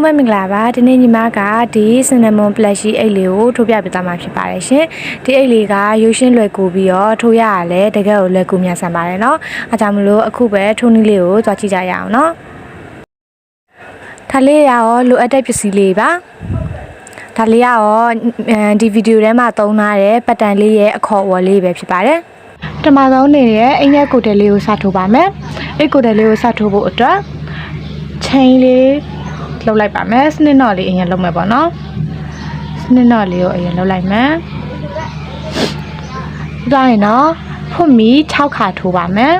လုံးပဲမင်္ဂလာပါဒီနေ့ညီမကဒီစနမွန်ပလက်ရှိအိတ်လေးကိုထိုးပြပေးသွားမှာဖြစ်ပါတယ်ရှင်ဒီအိတ်လေးကရုပ်ရှင်လွယ်ကူပြီးတော့ထိုးရရလဲတကယ်ကိုလွယ်ကူမြန်ဆန်ပါတယ်เนาะအားကြောင့်မလို့အခုပဲထိုးနည်းလေးကိုကြွားကြည့်ကြရအောင်เนาะဒါလေးရရောလိုအပ်တဲ့ပစ္စည်းလေးပါဒါလေးရရောအဲဒီဗီဒီယိုထဲမှာသုံးထားတဲ့ပတ်တန်လေးရဲ့အခေါ်အဝေါ်လေးပဲဖြစ်ပါတယ်ပထမဆုံးအနေနဲ့အင်ရက်ကိုတယ်လေးကိုစထိုးပါမယ်အိတ်ကိုတယ်လေးကိုစထိုးဖို့အတွက်ချိန်လေး လှုပ်လိုက်ပါမယ်စနစ်တော့လေးအရင်လှုပ်မယ်ပေါ့နော်စနစ်တော့လေးကိုအရင်လှုပ်လိုက်မယ်ဒါရင်တော့ဖွတ်မီ6ခါထိုးပါမယ်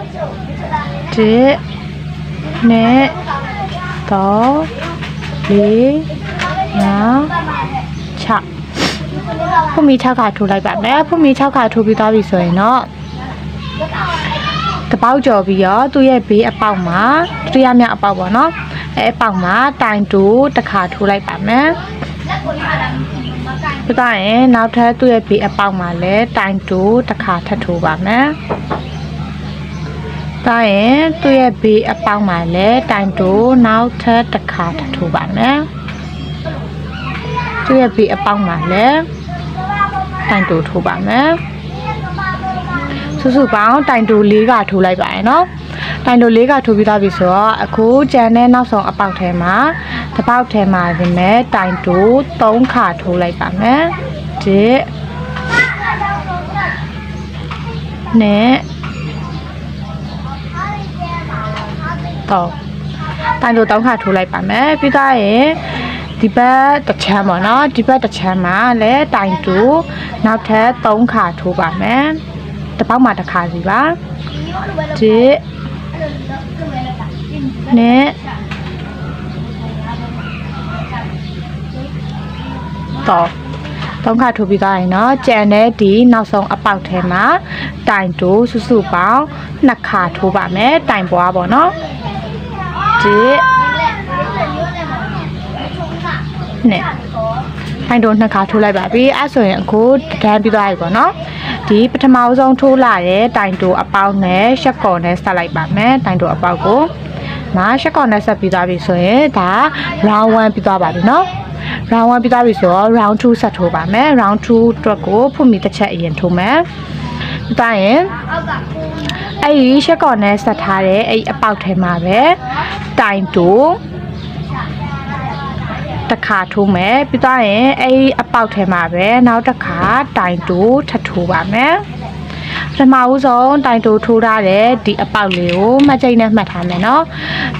1နဲ့3 4 5 6ဖွတ်မီ6ခါထိုးလိုက်ပါမယ်ဖွတ်မီ6ခါထိုးပြီးသွားပြီဆိုရင်တော့တပေါက်ကြော်ပြီးတော့သူ့ရဲ့ဘေးအပေါက်မှာတတိယမြောက်အပေါက်ပေါ့နော် အဲအပေါက်မှာတိုင်တူတစ်ခါထိုးလိုက်ပါမယ်ပြီးတော့ရင်နောက်ထပ်သူ့ရဲ့ဘေးအပေါက်မှာလည်းတိုင်တူတစ်ခါထပ်ထိုးပါမယ်ဒါရင်သူ့ရဲ့ဘေးအပေါက်မှာလည်းတိုင်တူနောက်ထပ်တစ်ခါထပ်ထိုးပါမယ်သူ့ရဲ့ဘေးအပေါက်မှာလည်းတိုင်တူထိုးပါမယ်စုစုပေါင်းတိုင်တူ၄ကထိုးလိုက်ပါရနော် တိုင်တူ၄ကထိုးပြီးသားပြီဆိုတော့အခုကြံတဲ့နောက်ဆုံးအပေါက်ထဲမှာတစ်ပေါက်ထဲမှာဒီမဲ့တိုင်တူ၃ခါထိုးလိုက်ပါမယ်ဒီနဲ့တော့တိုင်တူ၃ခါထိုးလိုက်ပါမယ်ပြီးသားရင်ဒီဘက်တစ်ချမ်းပေါ့နော်ဒီဘက်တစ်ချမ်းမှာလည်းတိုင်တူနောက်ထပ်၃ခါထိုးပါမယ်တစ်ပေါက်မှာတစ်ခါစီပါဒီ နဲ့တော့သုံးခါထိုးပြီးသားရင်တော့ကြံတဲ့ဒီနောက်ဆုံးအပေါက်ထဲမှာတိုင်တိုးစုစုပေါင်းနှစ်ခါထိုးပါမယ်တိုင်ပွားပေါ့နော်ဒီနဲ့တိုင်တိုးနှစ်ခါထိုးလိုက်ပါပြီအဲ့ဆိုရင်အခုတန်းပြီးသွားပြီပေါ့နော်ဒီပထမဆုံးထိုးလာတဲ့တိုင်တိုးအပေါက်နဲ့ရှက်ကော်နဲ့ဆက်လိုက်ပါမယ်တိုင်တိုးအပေါက်ကို မှာရှက်ကော်နဲ့ဆက်ပြီးသွားပြီဆိုရင်ဒါ round 1ပြီးသွားပါပြီနော် round 1ပြီးသွားပြီဆိုတော့ round 2ဆက်ထိုးပါမယ် round 2အတွက်ကိုဖွင့်ပြီးတစ်ချက်အရင်ထိုးမယ်ပြီးသွားရင်အဲ့ဒီရှက်ကော်နဲ့ဆက်ထားတဲ့အဲ့အပေါက်ထဲမှာပဲတိုင်တိုးတစ်ခါထိုးမယ်ပြီးသွားရင်အဲ့ဒီအပေါက်ထဲမှာပဲနောက်တစ်ခါတိုင်တိုးထပ်ထိုးပါမယ် ပထမဦးဆုံးတိုင်တိုထိုးထားတဲ့ဒီအပေါက်လေးကိုမှတ်ချိတ်နဲ့မှတ်ထားမယ်နော်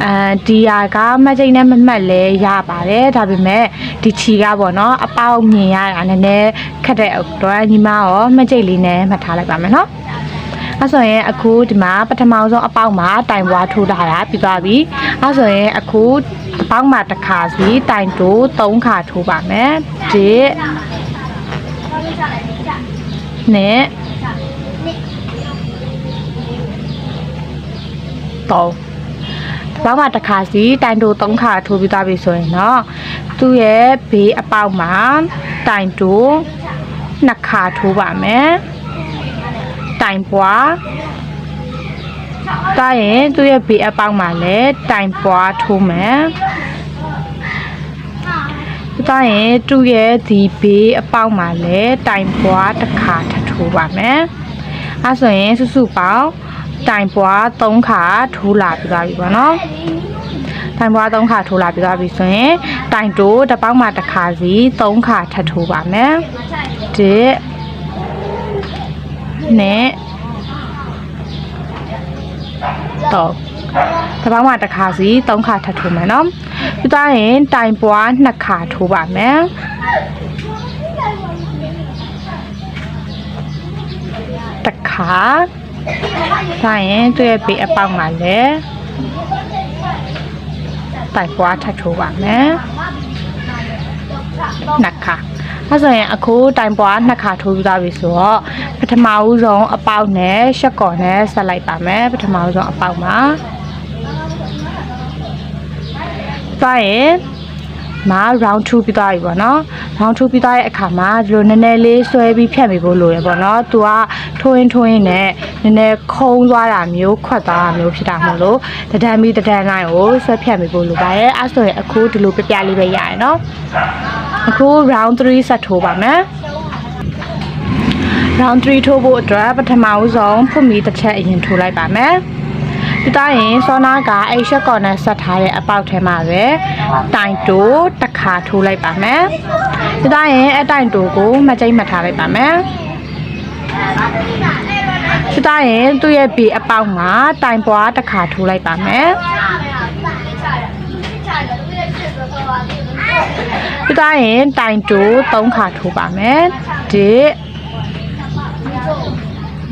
အဲဒီဟာကမှတ်ချိတ်နဲ့မမှတ်လဲရပါတယ်ဒါပေမဲ့ဒီခြီကပေါ့နော်အပေါက်မြင်ရတာနည်းနည်းခက်တဲ့တော့ညီမရောမှတ်ချိတ်လေးနဲ့မှတ်ထားလိုက်ပါမယ်နော်အဲဆိုရင်အခုဒီမှာပထမဆုံးအပေါက်မှာတိုင်ပွားထိုးထားတာပြီးသွားပြီအဲဆိုရင်အခုအပေါက်မှာတစ်ခါစီတိုင်တိုး၃ခါထိုးပါမယ်၁နဲ့ တော့ဘာမှတစ်ခါစီတိုင်တိုး၃ခါထိုးပြီးသားပြီဆိုရင်တော့သူ့ရဲ့ဘေးအပေါက်မှာတိုင်တိုးနှစ်ခါထိုးပါမယ်တိုင်ပွားတာရင်သူ့ရဲ့ဘေးအပေါက်မှာလည်းတိုင်ပွားထိုးမယ်တာရင်သူ့ရဲ့ဒီဘေးအပေါက်မှာလည်းတိုင်ပွားတစ်ခါထပ်ထိုးပါမယ်အဲဆိုရင်စုစုပေါင်း တိုင်ပွား၃ခါထိုးလာပြီးသွားပြီပေါ့နော်တိုင်ပွား၃ခါထိုးလာပြီးသွားပြီဆိုရင်တိုင်တိုးတစ်ပေါက်မှာတစ်ခါစီ၃ခါထပ်ထိုးပါမယ်ဒီနဲ့တော့တစ်ပေါက်မှာတစ်ခါစီ၃ခါထပ်ထိုးမယ်နော်ပြီးသွားရင်တိုင်ပွားနှစ်ခါထိုးပါမယ်တစ်ခါ ဒါရင်သူ့ရဲ့ဘေးအပေါက်မှာလည်းတိုင်ပွားထပ်ထိုးပါမယ်နှစ်ခါအဲဆိုရင်အခုတိုင်ပွားနှစ်ခါထိုးပြီးသားပြီဆိုတော့ပထမဦးဆုံးအပေါက်နဲ့ရှက်ကော်နဲ့ဆက်လိုက်ပါမယ်ပထမဦးဆုံးအပေါက်မှာသွားရင် မှာ round 2ပြီးသွားပြီပေါ့နော် round 2ပြီးသွားတဲ့အခါမှာဒီလိုနည်းနည်းလေးဆွဲပြီးဖြတ်မိဖို့လိုရပေါ့နော်သူကထိုးရင်ထိုးရင်နဲ့နည်းနည်းခုံးသွားတာမျိုးခွက်သွားတာမျိုးဖြစ်တာမို့လို့တဒံပြီးတဒံတိုင်းကိုဆွဲဖြတ်မိဖို့လိုပါတယ်အဲဆိုရင်အခုဒီလိုပြပြလေးပဲရရနော်အခု round 3ဆက်ထိုးပါမယ် round 3ထိုးဖို့အတွက်ပထမဦးဆုံးဖွင့်ပြီးတစ်ချက်အရင်ထိုးလိုက်ပါမယ် ဒီတိုင်းရင်စောနာကအဲ့ရှက်ကော်နဲ့ဆက်ထားတဲ့အပေါက်ထဲမှာပဲတိုင်တိုးတစ်ခါထိုးလိုက်ပါမယ်ဒီတိုင်းရင်အတိုင်တိုးကိုမကြိတ်မှတ်ထားလိုက်ပါမယ်ဒီတိုင်းရင်သူ့ရဲ့ဘေးအပေါက်မှာတိုင်ပွားတစ်ခါထိုးလိုက်ပါမယ်ဒီတိုင်းရင်တိုင်တိုး၃ခါထိုးပါမယ်ဒီ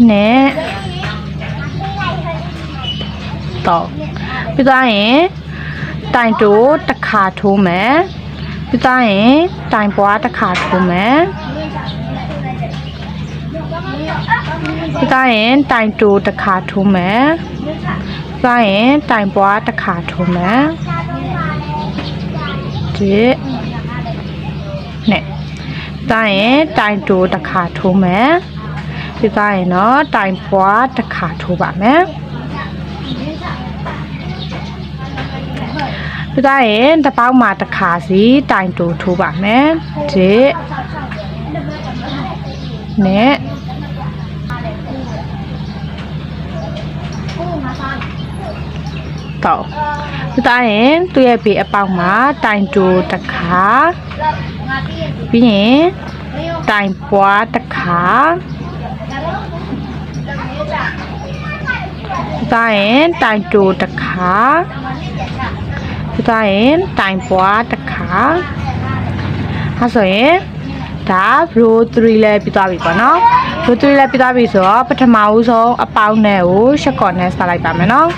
နဲ့ တော့ပြီးသားရင်တိုင်တိုးတစ်ခါထိုးမယ်ပြီးသားရင်တိုင်ပွားတစ်ခါထိုးမယ်ပြီးသားရင်တိုင်တိုးတစ်ခါထိုးမယ်ပြီးသားရင်တိုင်ပွားတစ်ခါထိုးမယ်ဒီနဲ့ပြီးသားရင်တိုင်တိုးတစ်ခါထိုးမယ်ပြီးသားရင်တော့တိုင်ပွားတစ်ခါထိုးပါမယ် ပြီးသားရင်တစ်ပေါက်မှာတစ်ခါစီတိုင်တိုးထိုးပါမယ်ဒီနဲ့တော့ဒီတိုင်းရင်သူ့ရဲ့ဘေးအပေါက်မှာတိုင်တိုးတစ်ခါပြီးရင်တိုင်ပွားတစ်ခါဒီတိုင်းရင်တိုင်တိုးတစ်ခါ ဒီတိုင်းရင်တိုင်ပွားတစ်ခါအဲဆိုရင်ဒါ row 3လဲပြီးသွားပြီပေါ့နော် row 3လဲပြီးသွားပြီဆိုတော့ပထမဦးဆုံးအပေါင်းနဲ့ကိုရှက်ကော်နဲ့ဆက်လိုက်ပါမယ်နော်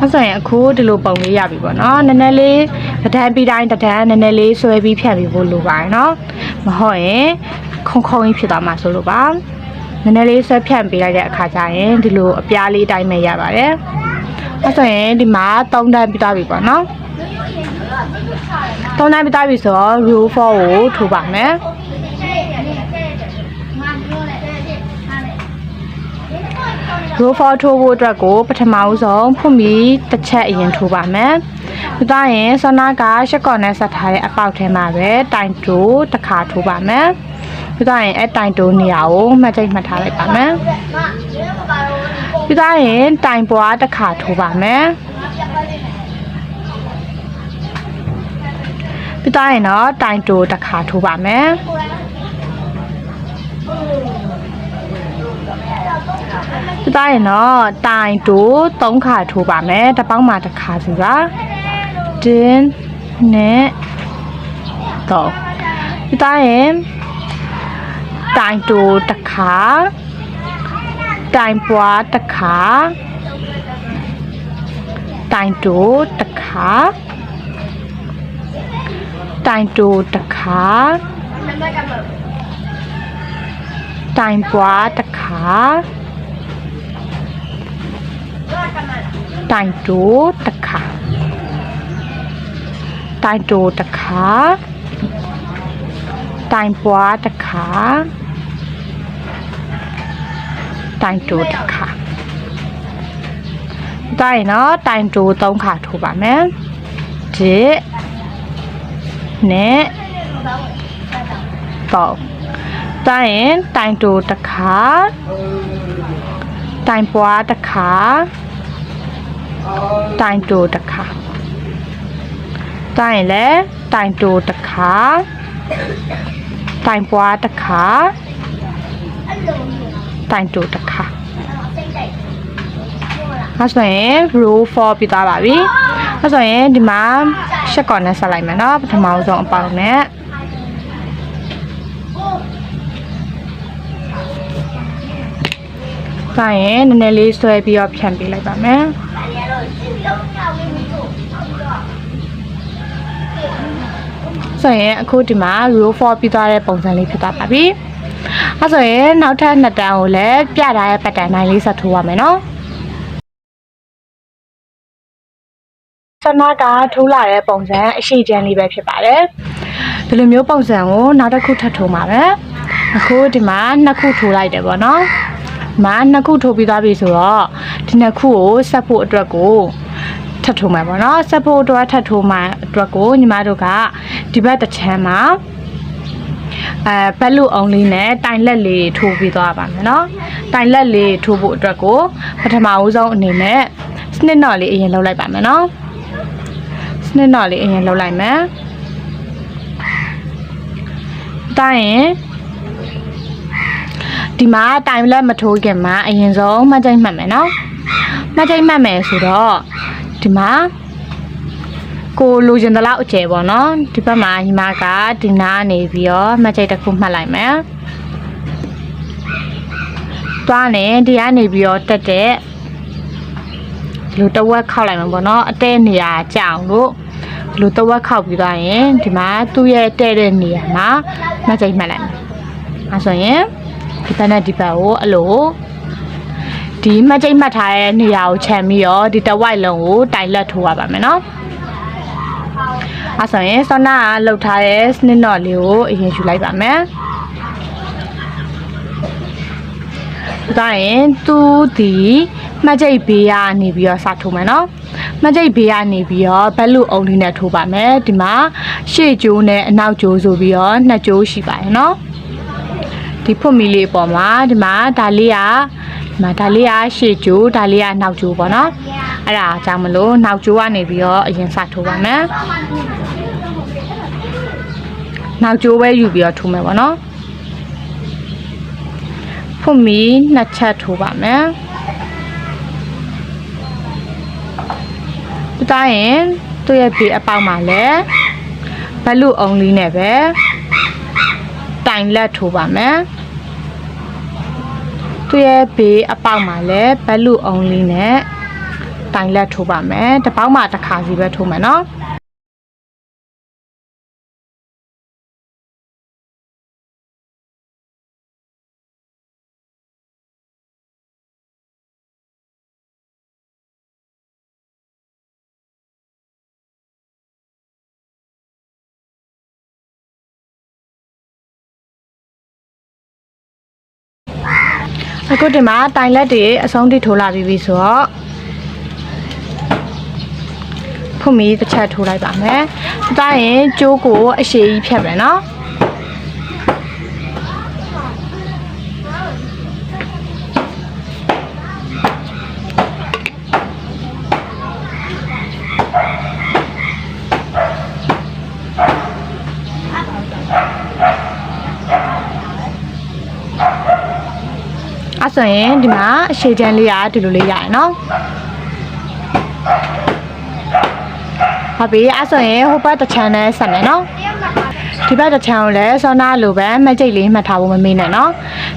အဲဆိုရင်အခုဒီလိုပုံလေးရပြီပေါ့နော်နည်းနည်းလေးတဒန်းပြီးတိုင်းတဒန်းနည်းနည်းလေးဆွဲပြီးဖြတ်ပြီးဖို့လိုပါတယ်နော်မဟုတ်ရင်ခုံခုံကြီးဖြစ်သွားမှာဆိုလို့ပါ နည်းနည်းလေးဆွဲဖြတ်ပေးလိုက်တဲ့အခါကျရင်ဒီလိုအပြားလေးတိုင်းမဲ့ရပါတယ်အဲဆိုရင်ဒီမှာ3တန်းပြီးသွားပြီပေါ့နော်3တန်းပြီးသွားပြီဆိုတော့ row 4ကိုထိုးပါမယ် row 4ထိုးဖို့အတွက်ကိုပထမဦးဆုံးဖွင့်ပြီးတစ်ချက်အရင်ထိုးပါမယ်။ဒါရင်ဆနာကရှက်ကော်နဲ့ဆက်ထားတဲ့အပေါက်ထဲမှာပဲတိုင်တိုးတစ်ခါထိုးပါမယ်။ ဒါရင်အဲတိုင်တိုးနေရာကိုမှတ်ချိတ်မှတ်ထားလိုက်ပါမယ်။ဒါရင်တိုင်ပွားတစ်ခါထိုးပါမယ်။ပြီးသားရင်တော့တိုင်တိုးတစ်ခါထိုးပါမယ်ပြီးသားရင်တော့တိုင်တိုး၃ခါထိုးပါမယ်တစ်ပေါက်မှာတစ်ခါစီပါတင်းနဲ့တော့ပြီးသားရင် တိုင်တိုးတစ်ခါတိုင်ပွားတစ်ခါတိုင်တိုးတစ်ခါတိုင်တိုတစ်ခါတိုင်ပွားတစ်ခါတိုင်တိုတစ်ခါတိုင်တိုတစ်ခါတိုင်ပွားတစ်ခါ တိုင်တိုတစ်ခါတိုင်နော်တိုင်တို၃ခါထိုးပါမယ်ဒီနဲ့တော့တိုင်ရင်တိုင်တိုတစ်ခါတိုင်ပွားတစ်ခါတိုင်တိုတစ်ခါတိုင်လဲတိုင်တိုတစ်ခါတိုင်ပွားတစ်ခါ တိုင်တူတခါအဲ့ဆိုရင် row 4ပြီးသွားပါပြီအဲ့ဆိုရင်ဒီမှာရှက်ကော်နဲ့ဆက်လိုက်မယ်နော်ပထမဆုံးအပေါင်းနဲ့ဆိုင်ရင်နည်းနည်းလေးဆွဲပြီးတော့ဖြန့်ပေးလိုက်ပါမယ်ဆိုရင်အခုဒီမှာ row 4ပြီးသွားတဲ့ပုံစံလေးဖြစ်သွားပါပြီ။ ။အဲဆိုရင်နောက်ထပ်နှစ်တန်းကိုလည်းပြထားတဲ့ပတ်တန်တိုင်းလေးဆက်ထိုးပါမယ်နော်။ဆနာကထိုးလာတဲ့ပုံစံအရှိချမ်းလေးပဲဖြစ်ပါတယ်။ဒီလိုမျိုးပုံစံကိုနောက်တစ်ခုထပ်ထိုးပါမယ်။အခုဒီမှာနှစ်ခုထိုးလိုက်တယ်ပေါ့နော်။မာနှစ်ခုထိုးပြီးသွားပြီဆိုတော့ဒီနှစ်ခုကိုဆက်ဖို့အတွက်ကိုထပ်ထိုးမှာပေါ့နော်ဆက်ဖို့အတွက်ထပ်ထိုးမှာအတွက်ကိုညီမတို့ကဒီဘက်တစ်ချမ်းမှာ အဲဘက်လူအောင်လေးနဲ့တိုင်လက်လေးထိုးပြီးသွားပါမယ်နော်တိုင်လက်လေးထိုးဖို့အတွက်ကိုပထမဦးဆုံးအနေနဲ့စနစ်တော့လေးအရင်လုပ်လိုက်ပါမယ်နော်စနစ်တော့လေးအရင်လုပ်လိုက်မယ်တိုင်းရင်ဒီမှာတိုင်လက်မထိုးခင်မှာအရင်ဆုံးမှတ်ချိတ်မှတ်မယ်နော်မှတ်ချိတ်မှတ်မယ်ဆိုတော့ဒီမှာ ကိုလိုချင်တဲ့လောက်အကျယ်ပေါ့နော်ဒီဘက်မှာညီမကဒီနားနေပြီးတော့မှတ်ချိတ်တစ်ခုမှတ်လိုက်မယ်သွားနေဒီကနေပြီးတော့တက်တဲ့ဒီလိုတဝက်ခောက်လိုက်မှာပေါ့နော်အတဲနေရာကြောင်လို့ဒီလိုတဝက်ခောက်ပြီးသွားရင်ဒီမှာသူ့ရဲ့တဲ့တဲ့နေရာမှာမှတ်ချိတ်မှတ်လိုက်မယ်အဲဆိုရင်ဒီဘက်နဲ့ဒီဘက်ကိုအဲ့လိုဒီမှတ်ချိတ်မှတ်ထားတဲ့နေရာကိုခြံပြီးတော့ဒီတဝိုက်လုံးကိုတိုင်လက်ထိုးရပါမယ်နော် အဲဆိုရင်ဆောနာကလှုပ်ထားတဲ့စနစ်တော့လေးကိုအရင်ယူလိုက်ပါမယ်ဒါရင်သူဒီမှတ်ချိတ်ဘေးကနေပြီးတော့စထိုးမယ်နော်မှတ်ချိတ်ဘေးကနေပြီးတော့ဘက်လူအုံလေးနဲ့ထိုးပါမယ်ဒီမှာရှေ့ကျိုးနဲ့အနောက်ကျိုးဆိုပြီးတော့နှစ်ကျိုးရှိပါတယ်နော်ဒီဖွတ်မီလေးပေါ်မှာဒီမှာဒါလေးကဒီမှာဒါလေးကရှေ့ကျိုးဒါလေးကနောက်ကျိုးပေါ့နော်အဲ့ဒါကြောင့်မလို့နောက်ကျိုးကနေပြီးတော့အရင်စထိုးပါမယ် နောက်ကျိုးပဲယူပြီးတော့ထိုးမယ်ပေါ့နော်ဖွတ်မီနှစ်ချက်ထိုးပါမယ်ဒီတိုင်းရင်သူ့ရဲ့ဘေးအပေါက်မှာလည်းဘလူအုံလေးနဲ့ပဲတိုင်လက်ထိုးပါမယ်သူ့ရဲ့ဘေးအပေါက်မှာလည်းဘလူအုံလေးနဲ့တိုင်လက်ထိုးပါမယ်တစ်ပေါက်မှာတစ်ခါစီပဲထိုးမယ်နော် အခုဒီမှာတိုင်လက်တွေအဆုံးထိထိုးလာပြီးပြီဆိုတော့ဖွမီတစ်ချက်ထိုးလိုက်ပါမယ်။ဒါရင်ကျိုးကိုအရှိကြီးဖြတ်မယ်နော်။ ဆိုရင်ဒီမှာအရှိချမ်းလေးကဒီလိုလေးရရနော်ဟုတ်ပြီအဲ့ဆိုရင်ဟိုဘက်တစ်ချမ်းနဲ့ဆက်မယ်နော်ဒီဘက်တစ်ချမ်းကိုလည်းစောနာလိုပဲမှတ်ကြိတ်လေးမှတ်ထားဖို့မမေ့နဲ့နော်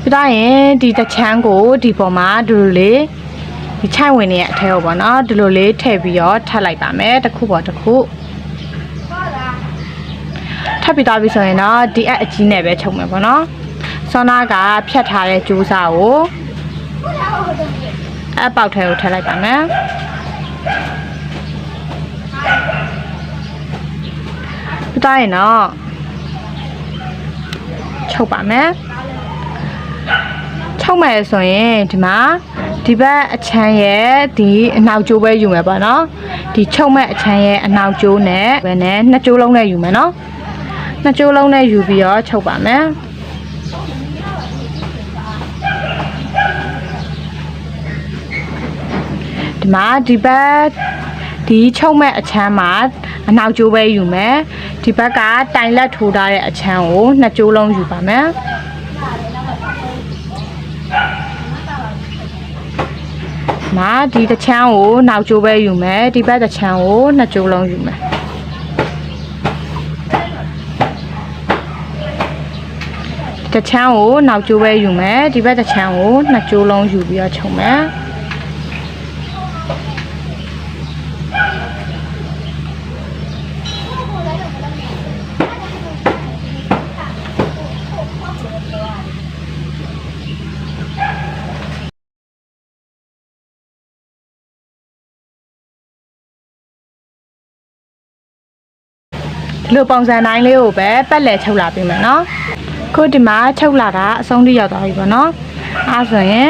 ပြီးတော့ရင်ဒီတစ်ချမ်းကိုဒီပေါ်မှာဒီလိုလေးဒီချိုင်ဝင်နေတဲ့အထဲကိုပေါ့နော်ဒီလိုလေးထည့်ပြီးတော့ထပ်လိုက်ပါမယ်တစ်ခုပေါ်တစ်ခုထပ်ပြီးသွားပြီဆိုရင်တော့ဒီအက်အကြီးနဲ့ပဲချုပ်မယ်ပေါ့နော်ဆောနာကဖြတ်ထားတဲ့ကြိုးစားကို အပေါက်ထဲကိုထည့်လိုက်ပါမယ်ပြတိုင်းတော့ချုပ်ပါမယ်ချုပ်မယ်ဆိုရင်ဒီမှာဒီဘက်အချမ်းရဲ့ဒီအနောက်ကျိုးပဲယူမယ်ပေါ့နော်ဒီချုပ်မဲ့အချမ်းရဲ့အနောက်ကျိုးနဲ့ဘယ်နဲ့နှစ်ကျိုးလုံးနဲ့ယူမယ်နော်နှစ်ကျိုးလုံးနဲ့ယူပြီးတော့ချုပ်ပါမယ် ဒီမှာဒီဘက်ဒီချုပ်မဲ့အချမ်းမှာအနောက်ကျိုးပဲယူမယ်ဒီဘက်ကတိုင်လက်ထိုးထားတဲ့အချမ်းကိုနှစ်ကျိုးလုံးယူပါမယ်မာဒီတစ်ချမ်းကိုနောက်ကျိုးပဲယူမယ်ဒီဘက်တစ်ချမ်းကိုနှစ်ကျိုးလုံးယူမယ်တစ်ချမ်းကိုနောက်ကျိုးပဲယူမယ်ဒီဘက်တစ်ချမ်းကိုနှစ်ကျိုးလုံးယူပြီးတော့ခြုံမယ် လိုပုံစံတိုင်းလေးကိုပဲပက်လက်ချုပ်လာပေးမယ်နော်ခုဒီမှာချုပ်လာတာအဆုံးထိရောက်သွားပြီပေါ့နော်အဲဆိုရင်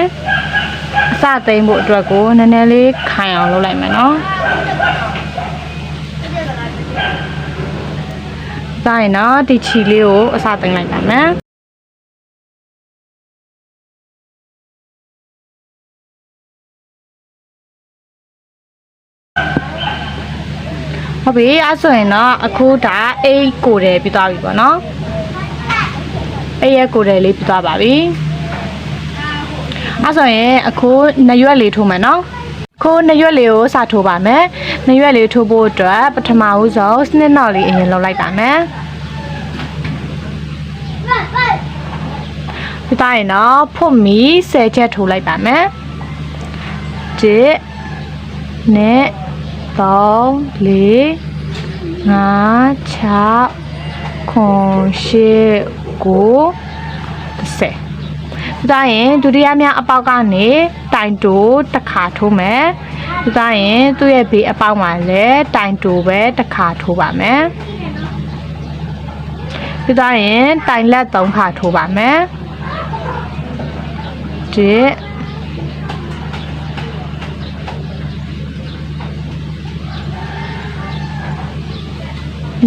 အစသိမ်းဖို့အတွက်ကိုနည်းနည်းလေးခိုင်အောင်လုပ်လိုက်မယ်နော်ဒါရင်တော့ဒီချီလေးကိုအစသိမ်းလိုက်ပါမယ် ဟုတ်ပြီအဲဆိုရင်တော့အခုဒါအိတ်ကိုတယ်ပြီးသွားပြီပေါ့နော်အိတ်ရဲ့ကိုတယ်လေးပြီးသွားပါပြီအဲဆိုရင်အခုနှစ်ရွက်လေးထိုးမယ်နော်ခုနှစ်ရွက်လေးကိုစထိုးပါမယ်နှစ်ရွက်လေးထိုးဖို့အတွက်ပထမဦးဆုံးစနစ်နောက်လေးအရင်လုပ်လိုက်ပါမယ်ဒီတိုင်းတော့ဖွတ်မီ10ချက်ထိုးလိုက်ပါမယ်1နဲ့ 3 4 5 6 9 10 10ဒါရင်ဒုတိယမြောက်အပေါက်ကနေတိုင်တိုးတစ်ခါထိုးမယ်ဒါရင်သူ့ရဲ့ဘေးအပေါက်မှာလည်းတိုင်တိုးပဲတစ်ခါထိုးပါမယ်ဒါရင်တိုင်လက်၃ခါထိုးပါမယ်ဒီ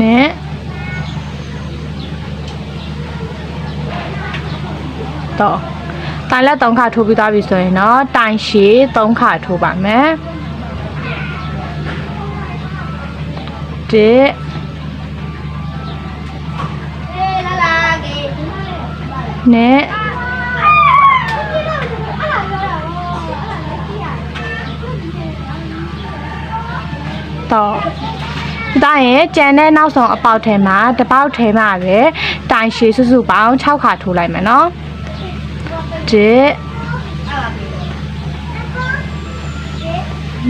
နဲ့တော့တိုင်လက်3ခါထိုးပြီးသားပြီဆိုရင်တော့တိုင်ရှည်3ခါထိုးပါမယ်တစ်နဲ့တော့ ဒါရင်ကြံတဲ့နောက်ဆုံးအပေါက်ထဲမှာတစ်ပေါက်ထဲမှာပဲတိုင်ရှည်စုစုပေါင်း6ခါထိုးလိုက်မယ်နော်တစ်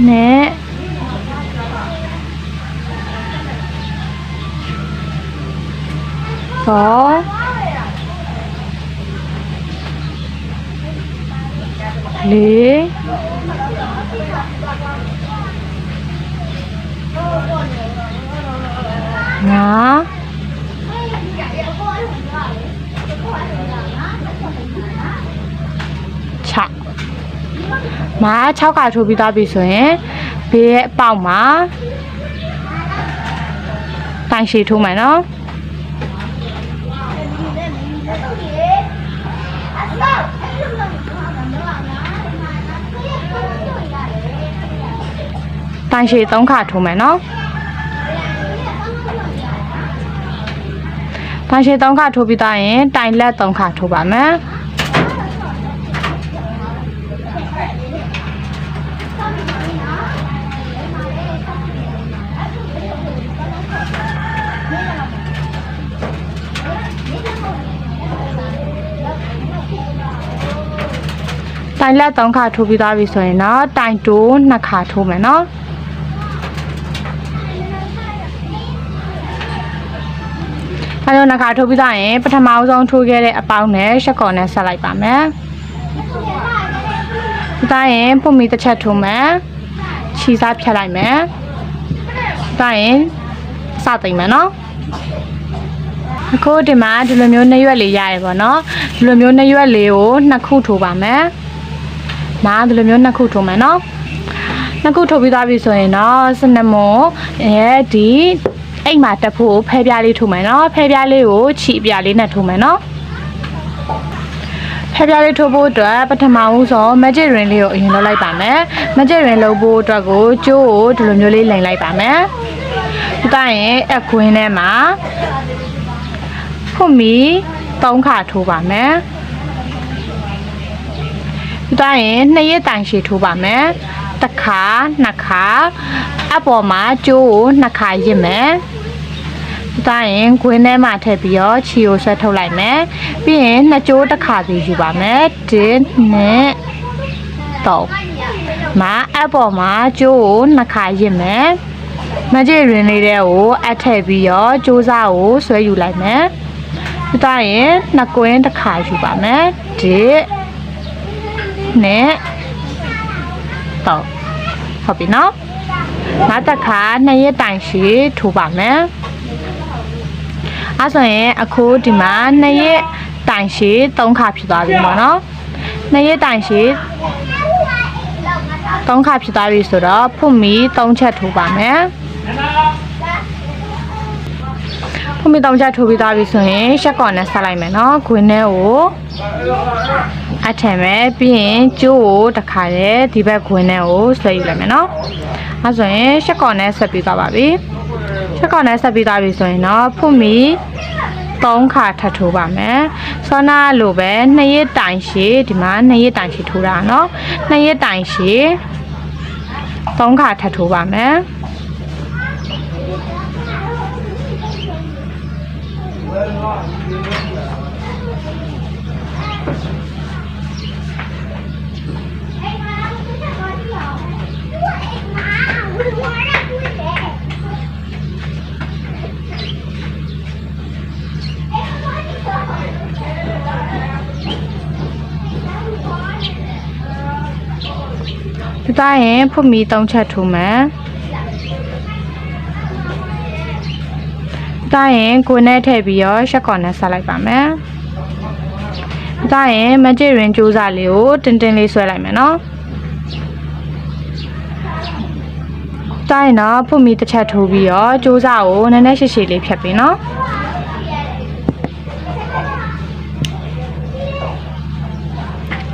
နဲ့တော့လေး ငါ6မာ6ကထိုးပြီးသားပြီဆိုရင်ဘေးရဲ့အပေါက်မှာတိုင်ရှည်ထိုးမယ်နော်တိုင်ရှည်3ခါထိုးမယ်နော် တိုင်ရှည်3ခါထိုးပြီးသားရင်တိုင်လက်3ခါထိုးပါမယ်တိုင်လက်3ခါထိုးပြီးသားပြီဆိုရင်တော့တိုင်တိုး2ခါထိုးမယ်နော် အဲလိုနှစ်ခါထိုးပြီးသားရင်ပထမအဆုံးထိုးခဲ့တဲ့အပေါင်းနဲ့ရှက်ကော်နဲ့ဆက်လိုက်ပါမယ်ဒီတိုင်းရင်ပုံမီတစ်ချက်ထိုးမယ်ခြီစားဖြတ်လိုက်မယ်ဒီတိုင်းရင်စသိမ့်မယ်နော်အခုဒီမှာဒီလိုမျိုးနှစ်ရွက်လေးရရပါတော့ဒီလိုမျိုးနှစ်ရွက်လေးကိုနှစ်ခုထိုးပါမယ်နားဒီလိုမျိုးနှစ်ခုထိုးမယ်နော်နှစ်ခုထိုးပြီးသွားပြီဆိုရင်တော့စနမွန်ရဲ့ဒီ အိမ်မှာတက်ဖို့ဖဲပြားလေးထိုးမယ်နော်ဖဲပြားလေးကိုခြိပြားလေးနဲ့ထိုးမယ်နော်ဖဲပြားလေးထိုးဖို့အတွက်ပထမဦးဆုံး magic ring လေးကိုအရင်လုပ်လိုက်ပါမယ် magic ring လုပ်ဖို့အတွက်ကိုကျိုးကိုဒီလိုမျိုးလေးလိန်လိုက်ပါမယ်ဒီတိုင်းရင်အခွင်းထဲမှာဖွမီ၃ခါထိုးပါမယ်ဒီတိုင်းရင်နှစ်ရက်တိုင်ရှည်ထိုးပါမယ် တစ်ခါနှစ်ခါအပေါ်မှာကျိုးကိုနှစ်ခါရစ်မယ်ဒါရင်ခွင်းထဲမှာထည့်ပြီးတော့ခြီကိုဆွဲထုတ်လိုက်မယ်ပြီးရင်နှစ်ကြိုးတစ်ခါစီယူပါမယ်1နဲ့3မအပေါ်မှာကျိုးကိုနှစ်ခါရစ်မယ်မကြေရင်လေးတဲ့ကိုအထည့်ပြီးတော့ကြိုးစားကိုဆွဲယူလိုက်မယ်ဒါရင်နှစ်ကွင်းတစ်ခါယူပါမယ်1နဲ့ 3ဟုတ်ပြီနော်နောက်တစ်ခါနှစ်ရက်တိုင်ရှိထိုးပါမယ်အဲဆိုရင်အခုဒီမှာနှစ်ရက်တိုင်ရှည်သုံးခါဖြစ်သွားပြီပေါ့နော်နှစ်ရက်တိုင်ရှည်သုံးခါဖြစ်သွားပြီဆိုတော့ဖွတ်မီသုံးချက်ထိုးပါမယ်ဖွတ်မီသုံးချက်ထိုးပြီးသွားပြီဆိုရင်ရှက်ကော်နဲ့ဆက်လိုက်မယ်နော်ခွင်းထဲကို အထံမယ်ပြီးရင်ကျိုးကိုတခါတည်းဒီဘက်ခွင်းထဲကိုဆွဲယူလိုက်မယ်နော်အဲဆိုရင်ရှက်ကောင်နဲ့ဆက်ပြီးသွားပါပြီရှက်ကောင်နဲ့ဆက်ပြီးသွားပြီဆိုရင်တော့ဖုမီ3ခါထပ်ထိုးပါမယ်စောနာလိုပဲနှစ်ရက်တိုင်ရှည်ဒီမှာနှစ်ရက်တိုင်ရှည်ထိုးတာနော်နှစ်ရက်တိုင်ရှည်3ခါထပ်ထိုးပါမယ် ဒီတိုင်းရင်ဖွတ်မီ၃ချက်ထိုးမယ်ဒီတိုင်းရင်ကိုယ်နဲ့ထည့်ပြီးတော့ရှက်ကော်နဲ့ဆက်လိုက်ပါမယ်ဒီတိုင်းရင်မကြည့်ရင်ကြိုးစားလေးကိုတင်းတင်းလေးဆွဲလိုက်မယ်နော်တိုင်းတော့ဖွတ်မီတစ်ချက်ထိုးပြီးတော့ကြိုးစားကိုနည်းနည်းရှည်ရှည်လေးဖြတ်ပြီးနော်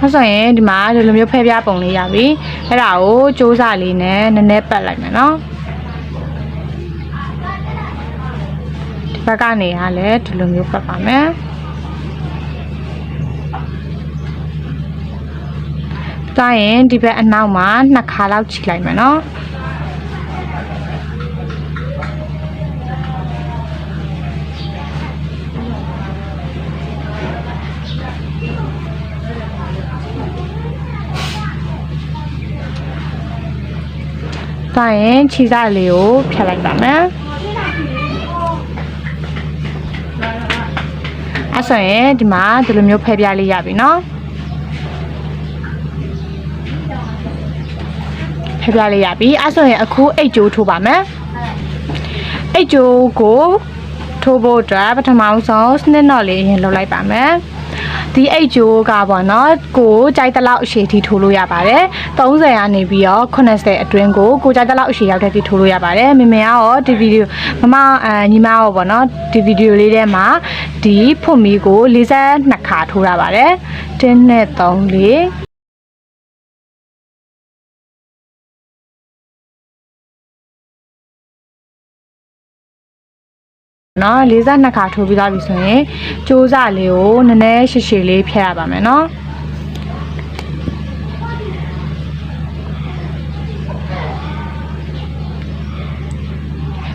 အဲ့ဆိုရင်ဒီမှာဒီလိုမျိုးဖဲပြားပုံလေးရပြီအဲ့ဒါကိုစူးစလေးနဲ့နည်းနည်းပတ်လိုက်မယ်နော်ဒီဘက်ကနေကလည်းဒီလိုမျိုးပတ်ပါမယ်တိုင်းရင်ဒီဘက်အနောက်မှာနှစ်ခါလောက်ခြိလိုက်မယ်နော် တိုင်းရင်ခြိစားလေးကိုဖြတ်လိုက်ပါမယ်အဲ့ဆိုရင်ဒီမှာဒီလိုမျိုးဖဲပြားလေးရပြီနော်ဖဲပြားလေးရပြီအဲ့ဆိုရင်အခုအိတ်ကြိုးထိုးပါမယ်အိတ်ကြိုးကိုထိုးဖို့အတွက်ပထမဆုံးစနစ်တော့လေးအရင်လုပ်လိုက်ပါမယ် ဒီအိတ်ကြိုးကပေါ့နော်ကိုကြိုက်တဲ့လောက်အရှည်ထိထိုးလို့ရပါတယ်30ကနေပြီးတော့80အတွင်းကိုကိုကြိုက်တဲ့လောက်အရှည်ရောက်တဲ့ထိထိုးလို့ရပါတယ်မမေကရောဒီဗီဒီယိုမမအညီမရောပေါ့နော်ဒီဗီဒီယိုလေးထဲမှာဒီဖွတ်မီကို42ခါထိုးရပါတယ်1နဲ့3 4 နော်42ခါထိုးပြီးသားပြီဆိုရင်စူးစလေးကိုနည်းနည်းရှည်ရှည်လေးဖြတ်ရပါမယ်နော်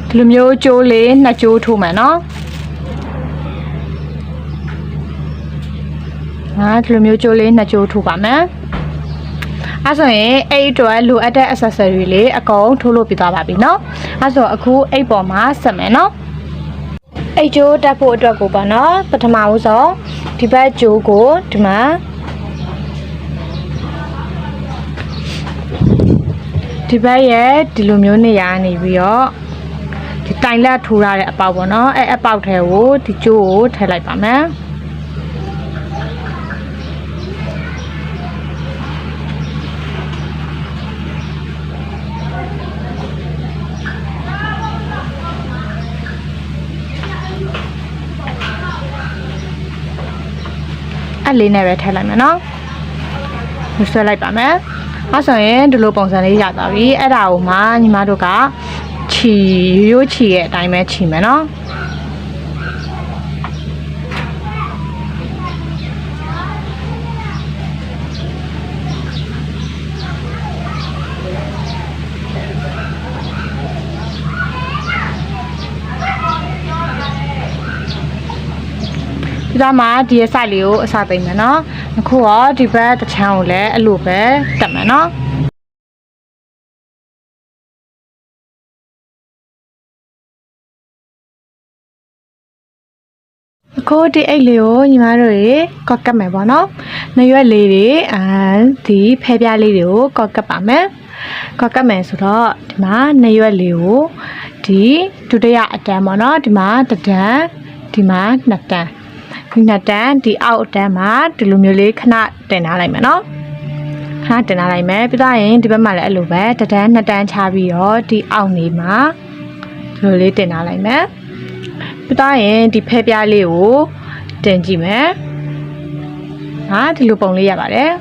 ဒီလိုမျိုးကြိုးလေးနှစ်ကြိုးထိုးမယ်နော်ဟာဒီလိုမျိုးကြိုးလေးနှစ်ကြိုးထိုးပါမယ်အဲဆိုရင်အဲ့အတွက်လိုအပ်တဲ့ accessory လေးအကုန်ထိုးလို့ပြသွားပါပြီเนาะအဲဆိုအခုအဲ့ပေါ်မှာဆက်မယ်เนาะ အိတ်ကျိုးတက်ဖို့အတွက်ကိုပေါ့နော်ပထမဦးဆုံးဒီဘက်ကျိုးကိုဒီမှာဒီဘက်ရဲ့ဒီလိုမျိုးနေရာနေပြီးတော့ဒီတိုင်လက်ထိုးရတဲ့အပေါက်ပေါ့နော်အဲအပေါက်ထဲကိုဒီကျိုးကိုထည့်လိုက်ပါမယ် အဲ့လေးနဲ့ပဲထည့်လိုက်မယ်နော်ဆွဲလိုက်ပါမယ်အဲဆိုရင်ဒီလိုပုံစံလေးရသွားပြီအဲ့ဒါကိုမှညီမတို့ကခြီရိုးရိုးခြီရဲ့အတိုင်းပဲခြီမယ်နော် ဒီတော့မှဒီရဲ့ site လေးကိုအစားသိမ့်မယ်နော်အခုတော့ဒီဘက်တစ်ချမ်းကိုလည်းအဲ့လိုပဲတက်မယ်နော်အခုဒီအိတ်လေးကိုညီမတို့ရေကောက်ကတ်မယ်ပေါ့နော်။နှရွက်လေးတွေအဲဒီဖဲပြားလေးတွေကိုကောက်ကတ်ပါမယ်။ကောက်ကတ်မယ်ဆိုတော့ဒီမှာနှရွက်လေးကိုဒီဒုတိယအတန်းပေါ့နော်ဒီမှာတစ်တန်းဒီမှာနှစ်တန်းဒီ နှစ်တန်းဒီအောက်အတန်းမှာဒီလိုမျိုးလေးခဏတင်ထားလိုက်မယ်နော်ခဏတင်ထားလိုက်မယ်ပြီးတော့ရင်ဒီဘက်မှာလည်းအဲ့လိုပဲတစ်တန်းနှစ်တန်းချပြီးတော့ဒီအောက်နေမှာဒီလိုလေးတင်ထားလိုက်မယ်ပြီးတော့ရင်ဒီဖဲပြားလေးကိုတင်ကြည့်မယ်ဟာဒီလိုပုံလေးရပါတယ်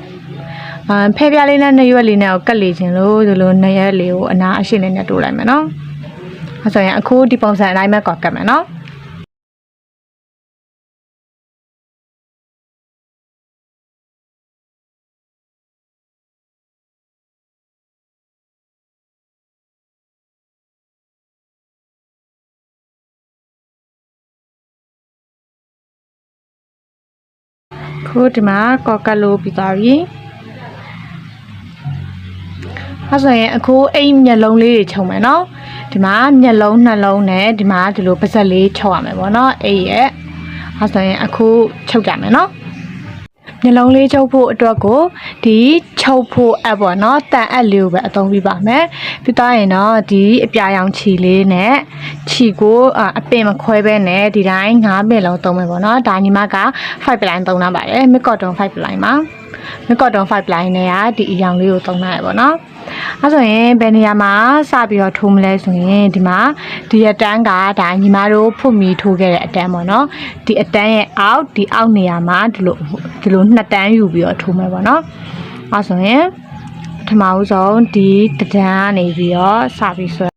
အာဖဲပြားလေးနဲ့နှစ်ရွက်လေးနဲ့ကိုကတ်လေခြင်းလို့ဒီလိုနှစ်ရွက်လေးကိုအနာအရှိနဲ့နဲ့တိုးလိုက်မယ်နော်အဲဆိုရင်အခုဒီပုံစံအတိုင်းပဲကောက်ကတ်မယ်နော် ခုဒီမှာကောက်ကတ်လို့ပြီးသွားပြီအဲဆိုရင်အခုအိမ်မျက်လုံးလေးတွေခြုံမယ်နော်ဒီမှာမျက်လုံးနှလုံးနဲ့ဒီမှာဒီလိုပါးစပ်လေးခြုံရမယ်ပေါ့နော်အိမ်ရဲ့အဲဆိုရင်အခုချုပ်ကြမယ်နော် မျက်လုံးလေးချုပ်ဖို့အတွက်ကိုဒီချုပ်ဖို့အပ်ပေါ့နော်တန်အပ်လေးကိုပဲအသုံးပြပါမယ်ပြီးတော့ရင်တော့ဒီအပြာရောင်ခြီလေးနဲ့ခြီကိုအာအပင်မခွဲဘဲနဲ့ဒီတိုင်း9ပင်လုံးသုံးမယ်ပေါ့နော်ဒါညီမက5 line သုံးတာပါတယ်မစ်ကော့တွန်5 line မှာမစ်ကော့တွန်5 line နဲ့ကဒီအရောင်လေးကိုသုံးတာရပေါ့နော် အဲဆိုရင်ဘယ်နေရာမှာစပြီးတော့ထိုးမလဲဆိုရင်ဒီမှာဒီအတန်းကဒါညီမတို့ဖွတ်မီထိုးခဲ့တဲ့အတန်းပေါ့နော်ဒီအတန်းရဲ့အောက်ဒီအောက်နေရာမှာဒီလိုဒီလိုနှစ်တန်းယူပြီးတော့ထိုးမယ်ပေါ့နော်အဲဆိုရင်ပထမဦးဆုံးဒီတဒန်းကနေပြီးတော့စပြီးဆွဲ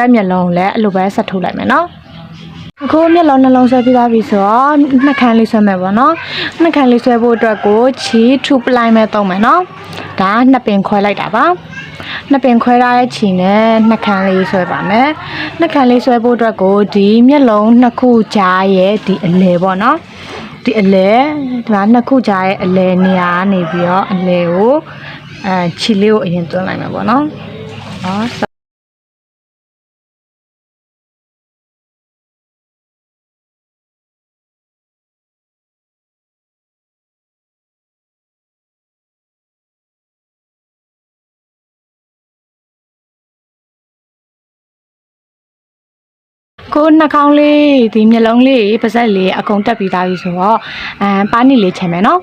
ဘက်မျက်လုံးကိုလည်းအဲ့လိုပဲဆက်ထုတ်လိုက်မယ်နော်အခုမျက်လုံးနှလုံးဆွဲပြီးသားပြီဆိုတော့နှာခမ်းလေးဆွဲမယ်ပေါ့နော်နှာခမ်းလေးဆွဲဖို့အတွက်ကိုချီထူပလိုက်မဲ့သုံးမယ်နော်ဒါနှစ်ပင်ခွဲလိုက်တာပါနှစ်ပင်ခွဲထားတဲ့ချီနဲ့နှာခမ်းလေးဆွဲပါမယ်နှာခမ်းလေးဆွဲဖို့အတွက်ကိုဒီမျက်လုံးနှစ်ခုကြားရဲ့ဒီအလဲပေါ့နော်ဒီအလဲဒီမှာနှစ်ခုကြားရဲ့အလဲနေရာကနေပြီးတော့အလဲကိုအဲချီလေးကိုအရင်သွင်းလိုက်မယ်ပေါ့နော်ဟော ကိုနှာခေါင်းလေးဒီမျက်လုံးလေးပါးစပ်လေးအကုန်တက်ပြီးသားပြီဆိုတော့အဲပါနီလေးချင်မယ်နော်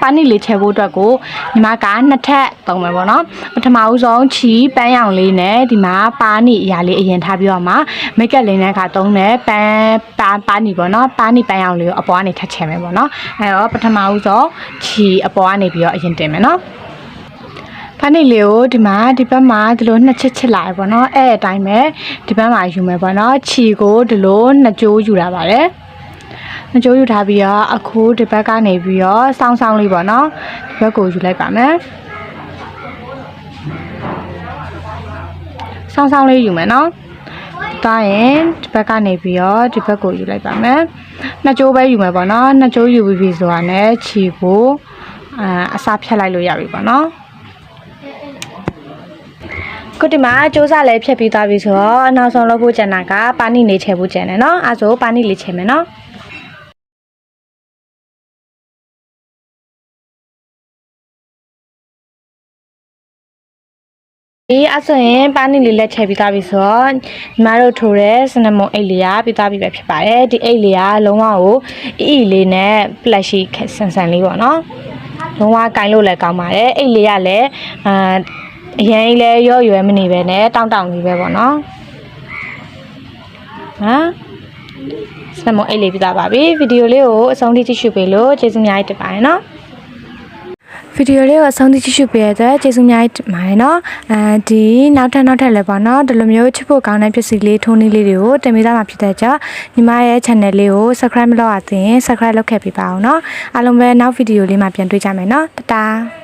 ပါနီလေးချဲဖို့အတွက်ကိုညီမကနှစ်ထပ်သုံးမယ်ပေါ့နော်ပထမဦးဆုံးချီပန်းရောင်လေးနဲ့ဒီမှာပါနီအရာလေးအရင်ထားပြီးတော့မှမိတ်ကပ်လေးနဲ့ကသုံးတယ်ပန်းပါပါနီပေါ့နော်ပါနီပန်းရောင်လေးကိုအပေါ်ကနေထပ်ချဲမယ်ပေါ့နော်အဲတော့ပထမဦးဆုံးချီအပေါ်ကနေပြီးတော့အရင်တင်မယ်နော် ဖားနေလေးကိုဒီမှာဒီဘက်မှာဒီလိုနှစ်ချစ်ချစ်လာရပေါ့နော်အဲ့အတိုင်းပဲဒီဘက်မှာယူမယ်ပေါ့နော်ခြီကိုဒီလိုနှစ်ကြိုးယူတာပါတယ်နှစ်ကြိုးယူထားပြီးတော့အခုဒီဘက်ကနေပြီးတော့စောင်းစောင်းလေးပေါ့နော်ဒီဘက်ကိုယူလိုက်ပါမယ်စောင်းစောင်းလေးယူမယ်နော်တားရင်ဒီဘက်ကနေပြီးတော့ဒီဘက်ကိုယူလိုက်ပါမယ်နှစ်ကြိုးပဲယူမယ်ပေါ့နော်နှစ်ကြိုးယူပြီးပြီဆိုတာနဲ့ခြီကိုအာအစားဖြတ်လိုက်လို့ရပြီပေါ့နော် ခုဒီမှာစူးစလည်းဖြတ်ပြီးသွားပြီဆိုတော့အနောက်ဆုံးလုပ်ဖို့ကျန်တာကပါနီလေးချဲဖို့ကျန်တယ်နော်အဲဆိုပါနီလေးချဲမယ်နော်ဒီအဆိုရင်ပါနီလေးလက်ချဲပြီးသားပြီဆိုတော့ညီမတို့ထိုးတဲ့စနမုံအိတ်လေးကပြီးသားပြီပဲဖြစ်ပါတယ်ဒီအိတ်လေးကလုံးဝကိုအီအီလေးနဲ့ပလက်ရှိဆန်ဆန်လေးပေါ့နော်လုံးဝကင်လို့လည်းကောင်းပါတယ်အိတ်လေးကလည်းအာ အရင်ကြီးလဲရော့ရွယ်မနေပဲနဲ့တောင်းတောင်းလေးပဲပေါ့နော်ဟမ်စမအိတ်လေးပြတာပါပြီဗီဒီယိုလေးကိုအဆုံးထိကြည့်ရှုပေးလို့ကျေးဇူးများတင်ပါတယ်နော်ဗီဒီယိုလေးကိုအဆုံးထိကြည့်ရှုပေးရတဲ့ကျေးဇူးများတင်ပါတယ်နော်အဲဒီနောက်ထပ်နောက်ထပ်လည်းပေါ့နော်ဒီလိုမျိုးချစ်ဖို့ကောင်းတဲ့ပစ္စည်းလေးထိုးနည်းလေးတွေကိုတင်ပေးသားမှာဖြစ်တဲ့ကြောင့်ညီမရဲ့ channel လေးကို subscribe မလုပ်ရသေးရင် subscribe လုပ်ခဲ့ပေးပါအောင်နော်အားလုံးပဲနောက်ဗီဒီယိုလေးမှာပြန်တွေ့ကြမယ်နော်တတား